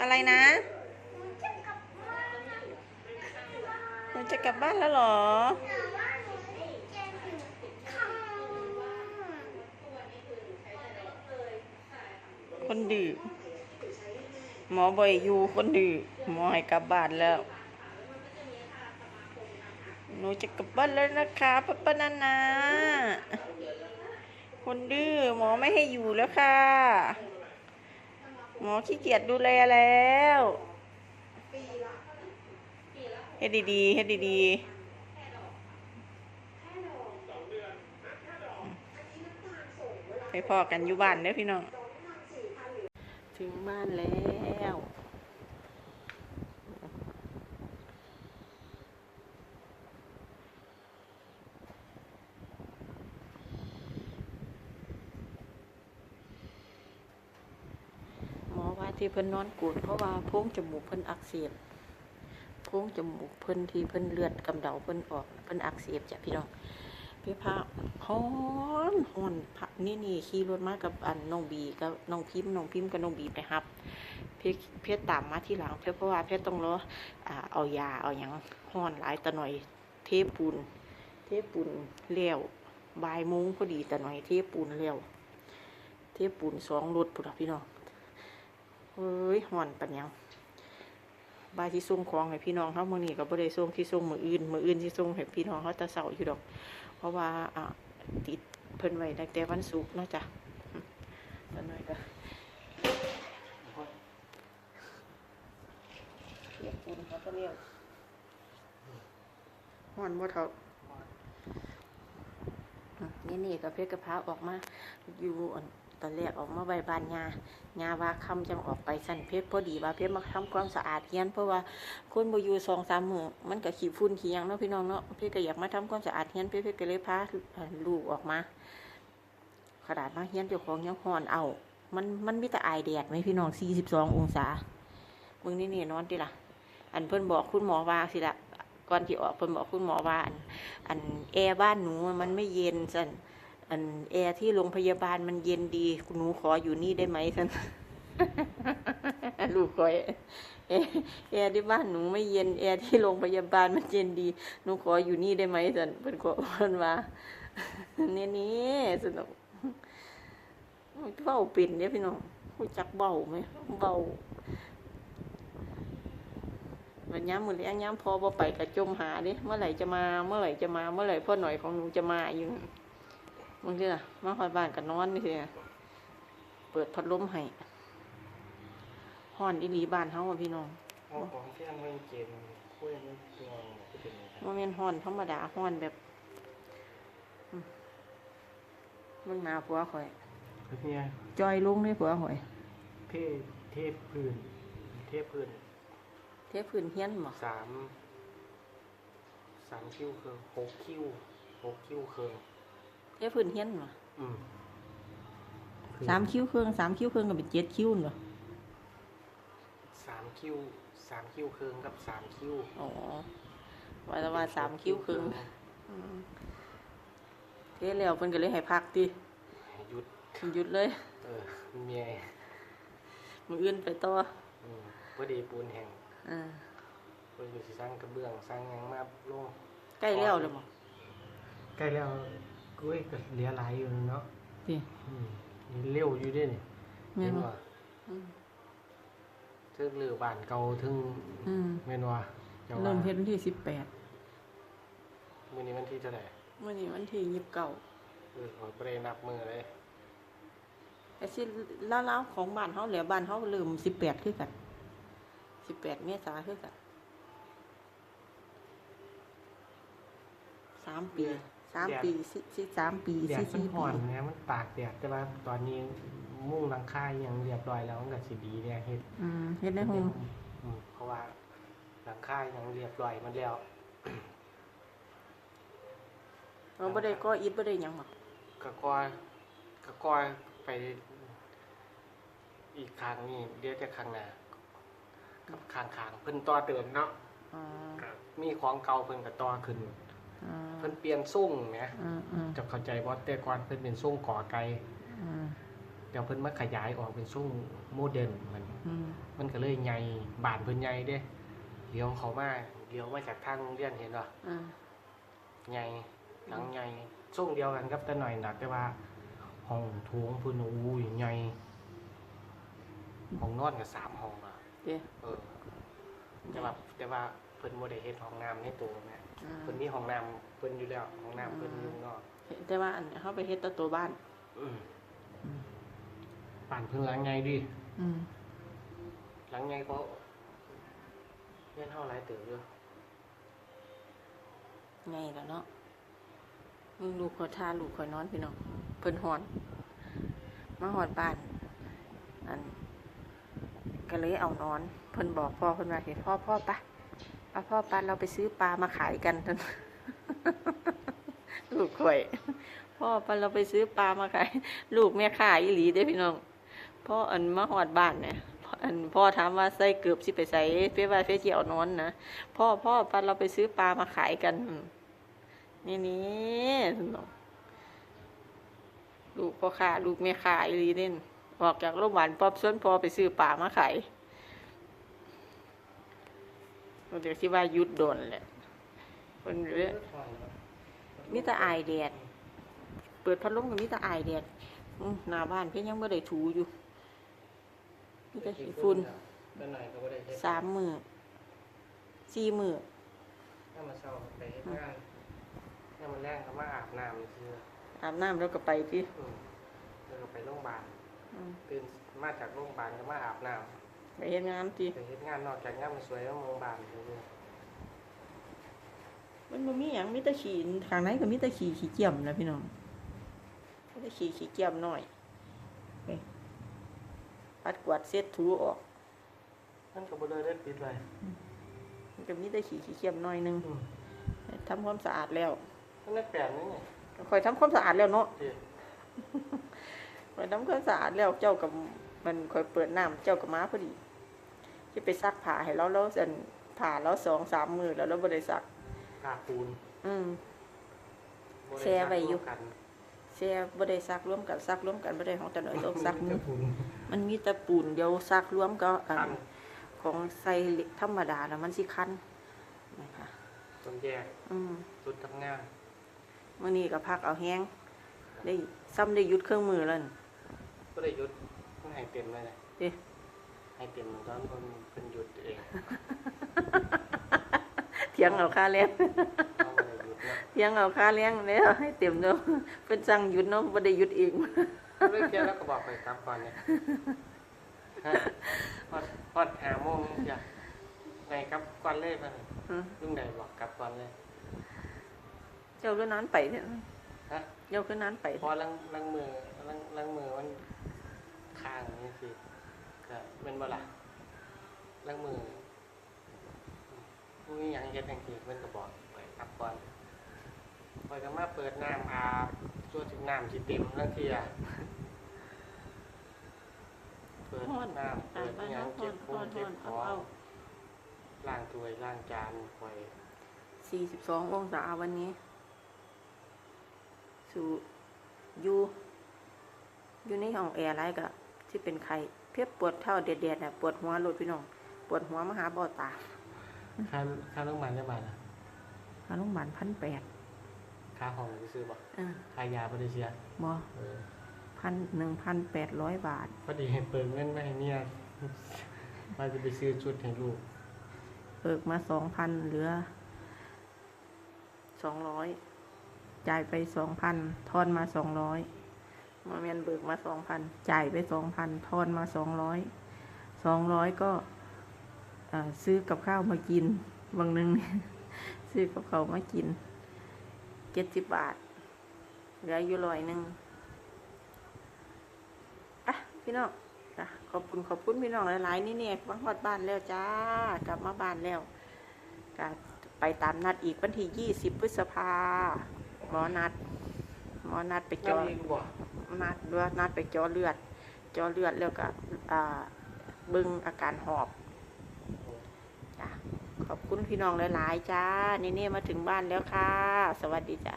อะไรนะหนูจะกลับบ้านแล้วหรอ คนดื้อหมอบ่อยอยู่คนดื้อหมอให้กลับบ้านแล้ว หนูจะกลับบ้านแล้วนะคะป้าป้านานาคนดื้อหมอไม่ให้อยู่แล้วค่ะ หมอขี้เกียจดูแลแล้วเฮ็ดดีๆเฮ็ดดีๆไปพอกันอยู่บ้านเด้อพี่น้อง ถึงบ้านแล้ว หมอว่า ที่เพิ่นนอนกูดเพราะว่าโพรงจมูกเพิ่นอักเสบโพรงจมูกเพิ่นที่เพิ่นเลือดกำเดาเพิ่นออกเพิ่นอักเสบจ้ะพี่น้องพี่พาฮ้อนฮ้อนพักนี่นี่ขี่รถมากับอันน้องบีกับน้องพิมพ์น้องพิมพ์กับน้องบีไปครับเพชเพชตามมาที่หลังเพชรเพราะว่าเพชต้องรออ่าเอายาเอาหยังฮ้อนหลายตะหน่อยเทปูน เทปูนเลี้ยวบ่ายโมงพอดีตะหน่อยเทปูนเลี้ยวเทปูนสองรถพุ่นล่ะพี่น้อง เฮ้ยห่อนปัญญังบายที่ส่งของให้พี่น้องเขาเมื่อนี้ก็บ่ได้ส่งที่ส่งมืออื่นมืออื่นที่ส่งให้พี่น้องเขาตะเสาอยู่ดอก เพราะว่าอ่าติดเพิ่นไว้ตั้งแต่วันศุกร์เนาะจ้ะตอนนี้ก็เรียกคุณเขาก็เรียกห่อนบ่เท่าอืมนี่นี่กับเพชรกระพร้าออกมาอยู่อัน ตอนแรกออกมาใบบานยายาว่าคำจังออกไปสั่นเพชรพอดีว่าเพชรมาทำความสะอาดเฮียนเพราะว่าคนบอยู่สองสามมือมันก็ขี้ฝุ่นขี้ยังเนาะพี่น้องเนาะเพชรก็อยากมาทำความสะอาดเฮียนเพชรเพชรก็เลยพาลูกออกมาขนาดมาเฮียนเจ้าของยังฮ้อนเอา มันมันมีแต่อายแดดไหมพี่น้อง42ององศามึงนี่นี่นอนติล่ะ อันเพิ่นบอกคุณหมอว่าสิละก่อนที่ออกเพิ่นบอกคุณหมอว่าอันอันแอร์บ้านหนูมันไม่เย็นสั่น อันแอร์ที่โรงพยาบาลมันเย็นดีหนูขออยู่นี่ได้ไหมท่านลูกคอยแอร์แอร์ที่บ้านหนูไม่เย็นแอร์ที่โรงพยาบาลมันเย็นดีหนูขออยู่นี่ได้ไหมท่านเป็นขอเพิ่นว่าเนี่ยนี่สนุกเบ้าเป็นเนี่ยพี่น้องรู้จักเบ้าไหมเบ้าวันย้ำมือเลี้ยงย้ำพอบ่ไปกระจมหาดิเมื่อไหร่จะมาเมื่อไหร่จะมาเมื่อไหร่พ่อหน่อยของหนูจะมาอยู่ บางทีล่ะ มาคอยบ้านกับนอนนี่สิเปิดพัดลมให้ห้อนอีหลีบ้านเฮาอะพี่น้องเอาของที่อันไม่เกมคุยไม่ตัวที่เป็นยังไงบ่แม่นห้อนธรรมดาห้อนแบบอืมมึงหนาผัวข่อย เนี่ยจอยลุงเลยผัวข่อย เทพเทพพื้น เทพพื้นเทพื้นเฮียนบ่สามสามคิ้วเคืองหกคิ้วหกคิ้วเคือง เทพื้นเฮียนบ่อืมสามคิ้วเครื่องสามคิ้วเครื่องก็เป็นเจ็ดคิ้วนั่นบ่สามคิ้วสามคิ้วเคืองกับสามคิ้วอ๋อว่าแต่ว่าสามคิ้วเครื่องอืมเทแล้วเพิ่นก็เลยให้พักติหยุดหยุดเลย เออเมียมื้ออื่นไปต่ออืมพอดีปูนแห่งอ่าเพิ่นอยู่สิสร้างกระเบื้องสร้างหยังมาลงใกล้แล้วเลยบ่ใกล้แล้ว กุ้ยก็เหลือหลายอยู่เนาะติอืมนี่เร็วอยู่เด้วยนี่แม่นบ่ว่าอืมถึงเรือบ้านเก่าถึงอืมแม่นว่าจ้าว่าเริ่มเฮ็ดวันที่สิบแปดมื้อนี้วันที่เท่าไหร่เมื่อนี้วันที่ยี่สิบเก้าเออผมบ่ได้นับมือเลยแต่สิเล่าๆของบ้านเฮาแหล้วบ้านเฮาเริ่มสิบแปดคือกันสิบแปดเมษาคือกันสามปี สามปีสิสิสามปีแดสี่ดมันสี่ห่ปีอนนะมันตากแดดแต่ว่าตอนนี้มุ่งหลังคายังเรียบร้อยแล้วมันก็สิดีเนี่ยเฮ็ดอืมเฮ็ดได้ห้องอืมเพราะว่าหลังคายังเรียบร้อยมันแล้วเราบ่ได้ก่ออิฐบ่ได้หยังหรอกก็กอยก็กอยไปอีกครั้งนี้เดี๋ยวจะข้างหน้ากับข้างๆเพิ่นต่อเติมเนาะอ๋อก็มีของเก่าเพิ่นก็ต่อขึ้นอ่า เพิ่นเปลี่ยนทรงแหมอ่าอ่าจะเข้าใจบ่แต่ก่อนเพิ่นเป็นทรงก่อไก่อ่าแต่เพิ่นมาขยายออกเป็นช่วงโมเดิร์นมันอืมมันก็เลยใหญ่บานเพิ่นใหญ่เด้เลี้ยวเขามาเลี้ยวมาจากทางโรงเรียนเห็นบ่อ่าใหญ่หลังใหญ่ช่วงเดียวกันครับแต่หน่อยหนักแต่ว่าห้องโถงเพิ่นอู้ยใหญ่ห้องนอนก็สามห้องอะเดี๋ยวเออแต่ว่าแต่ว่าเพิ่นบ่ได้เฮ็ดห้องน้ำในตัวแม่อ่าเพิ่นมีห้องน้ำเพิ่นอยู่แล้วห้องน้ำเพิ่นอยู่เนาะแต่ว่าอันเขาไปเฮ็ดแตัวตัวบ้านอืมบ้านเพิ่นหลังใหญ่ดิอืมหลังใหญ่ก็เรียนเท่าไรเติบอยู่ไงแล้วเนาะมึงลูกขอทาลูกขอนอนพี่น้องเพิ่นหอน มาหอนบ้านอันก็เลยเอานอน เพิ่นบอกพ่อเพิ่นว่าเห็นพ่อพ่อปะ ปะพ่อปะเราไปซื้อปลามาขายกันท่านลูกข่อย พ่อปะเราไปซื้อปลามาขาย ลูกแม่ค้าอีหลีเด้พี่น้องพ่ออันมาหอดบ้านเนี่ยอันพ่อถามว่าใส่เกือบสิไปใส่เฟว่าเฟสิเอานอนนะพ่อพ่อปะเราไปซื้อปลามาขายกัน นี่นี่ท่านองลูกพ่อค้าลูกแม่ค้าอีหลีเด่นออกจากโรงพยาบาลป๊อบส่วนพ่อไปซื้อปลามาขาย เดี๋ยวที่ว่าหยุดโดนแหละมันเรื่อมีแต่อายแดด เปิดพัดลมก็มีแต่อายแดดอื้อหน้าบ้านเพิ่นยังไม่ได้ถูอยู่มีแต่ขี้ฝุ่นเป็นหน่อยก็บ่ได้เฮ็ดสามมือสี่มือถ้ามาเช้าไปเฮ็ดงานถ้ามันแรงก็มาอาบน้ำซื่ออาบน้ำแล้วก็ไปที่อืมแล้วก็ไปโรงพยาบาลอืมตื่นมาจากโรงพยาบาลก็มาอาบน้ ไปเฮ็ดงานที่ำไปเฮ็ดงานนอกจากงานมันสวยแล้วโรงพยาบาลเลยมันบ่มีหยังมีแต่ขี้ข้างในก็มีแต่ขี้ขี้เกียมนะพี่น้องมีแต่ขี้ขี้เกียมน้อยไปปัดกวาดเช็ดถูออก มันก็บ่เลยได้ปิดเลยมันก็มีแต่ขี้ขี้เกียมน้อยหนึงอืมทำความสะอาดแล้วมันได้แปลนนี่ไงคอยทำความสะอาดแล้วเนาะที่คอยทำความสะอาดแล้วเจ้ากับ มันคอยเปิดน้ำเจ้ากับม้าพอดี จะไปซักผ้าให้เราแล้วสันผ่าแล้วสองสามมือแล้วเราบ่ได้ซักผ้าปูน อืมบ่ด้แช่ไว้อยู่ซักร่มกันเสียบ่ได้ซักร่วมกันซักร่วมกันบ่ได้ของแต่หน่อยต้องซักมือจะปูนมันมีแต่ปูนเดียวซักรวมก็อันคันของใส่เหล็กธรรมดาแล้วมันสิคันนะคะต้นแยกอืมจุดทำงานมื้อนี้ก็พักเอาแห้งได้ซ้ำได้หยุดเครื่องมือแล้วนี่ก็ได้หยุดมัน ให้เต็มเลยนะเด้ให้เต็มตอนคนเป็นหยุดเองเถียงเอาค่าแรงเอาไม่ได้หยุดเนาะเถียงเอาค่าแรงแล้วให้เต็มเนาะเพิ่นสั่งหยุดเนาะบ่ได้หยุดเองเลิกเที่ยวแล้วก็บอกไปกลับก่อนเนี่ยฮะพอดพอดหาโมงจ้ะไงกลับก่อนเลยมันอืมลุงใดบอกกลับก่อนเลย เจ้าคือนั้นไปเนี่ยฮะเจ้าคือนั้นไปพอลังลังมือลังลังมือมัน ข้างนี่สิก็เป็นบ่ล่ะลังมือมีอย่างเฮ็ดจังซี่เพิ่นก็บอกไปกลับก่อนพอยก็มาเปิดน้ำอาบช่วงถึงน้ำสิเต็มลังเที่ยเปิดฮ้อนน้ำอ่าเปิดไปหยัเฮางฮ้เก็อบนขฮ้อองนเก็ฮ้อบนขเอาองเอาล้างถ้วยล้างจานคอย42องศาวันนี้สู่อยู่อยู่ในห้องแอร์ไรก็ ที่เป็นไข้เพียบปวดเท่าเด็ดๆน่ะปวดหัวโลดพี่น้องปวดหัวมาหาบ่อตาค่าค่าโรงพยาบาลได้บาทนะหาโรงพยาบาลพันแปดค่าห้องไปซื้อบ่อ่าค่ายาบ่ได้เสียบ่เออพันหนึ่งพันแปดร้อยบาท พอดีให้เปิดเงินไว้ให้เนี่ยว่าจะไปซื้อชุดให้ลูกเบิกมาสองพันเหลือสองร้อยจ่ายไปสองพันทอนมาสองร้อย มาเมียนเบิกมาสองพันจ่ายไปสองพันทอนมาสองร้อยสองร้อยก็ซื้อกับข้าวมากินวันหนึ่งซื้อกับข้าวมากินเจ็ดสิบบาทเหลืออยู่ร้อยหนึ่งอะพี่น้องจ้ะขอบคุณขอบคุณพี่น้องหลายๆนี่เนี่ยวังฮอดบ้านแล้วจ้ากลับมาบ้านแล้วกไปตามนัดอีกวันที่ยี่สิบพฤษภาหมอนัด มอนัดไปจนั่องอีกบ่นัดเลือดนัดไปจอเลือดจอเลือดแล้วก็อ่าเบึงอาการหอบจ้ะขอบคุณพี่น้องหลาย ๆ จ้านี่นี่มาถึงบ้านแล้วค่ะ สวัสดีจ้ะ